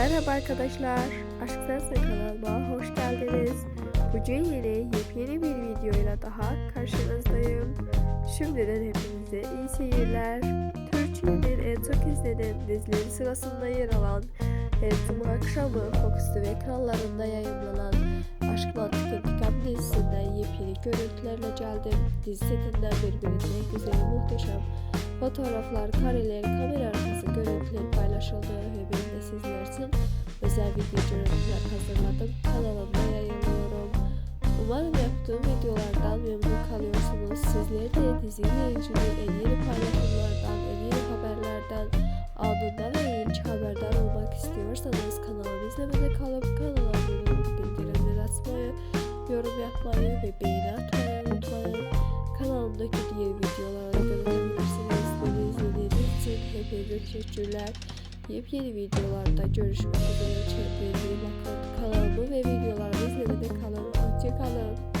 Merhaba arkadaşlar, Aşk Sensin kanalıma hoş geldiniz. Bugün yine yepyeni bir videoyla daha karşınızdayım. Şimdiden hepinize iyi seyirler. Türkiye'nin en çok izlenen dizileri sırasında yer alan her cuma akşamı Fox TV kanallarında yayınlanan Aşkla İntikam dizisinden yepyeni görüntülerle geldim. Dizi setinden birbirinden güzel muhteşem fotoğraflar, kareler, kamera özel video görüntüler hazırladım. Kanalımda yayınlıyorum. Umarım yaptığım videolardan memnun kalıyorsunuz. Sizler de diziyle ilgili en yeni paylaşımlardan, en yeni haberlerden anında ve ilk haberdar olmak istiyorsanız kanalımı izlemede kalıp kanala abone bildirimleri açmayı, yorum yapmayı ve beğeni atmayı unutmayın. Kanalımdaki diğer videolara da görebilirsiniz. Beni izlediğiniz için hepinize teşekkürler. Yepyeni videolarda görüşmek üzere. Bakın. Kanalımı ve videolarımı izlemede kalın. Hoşçakalın.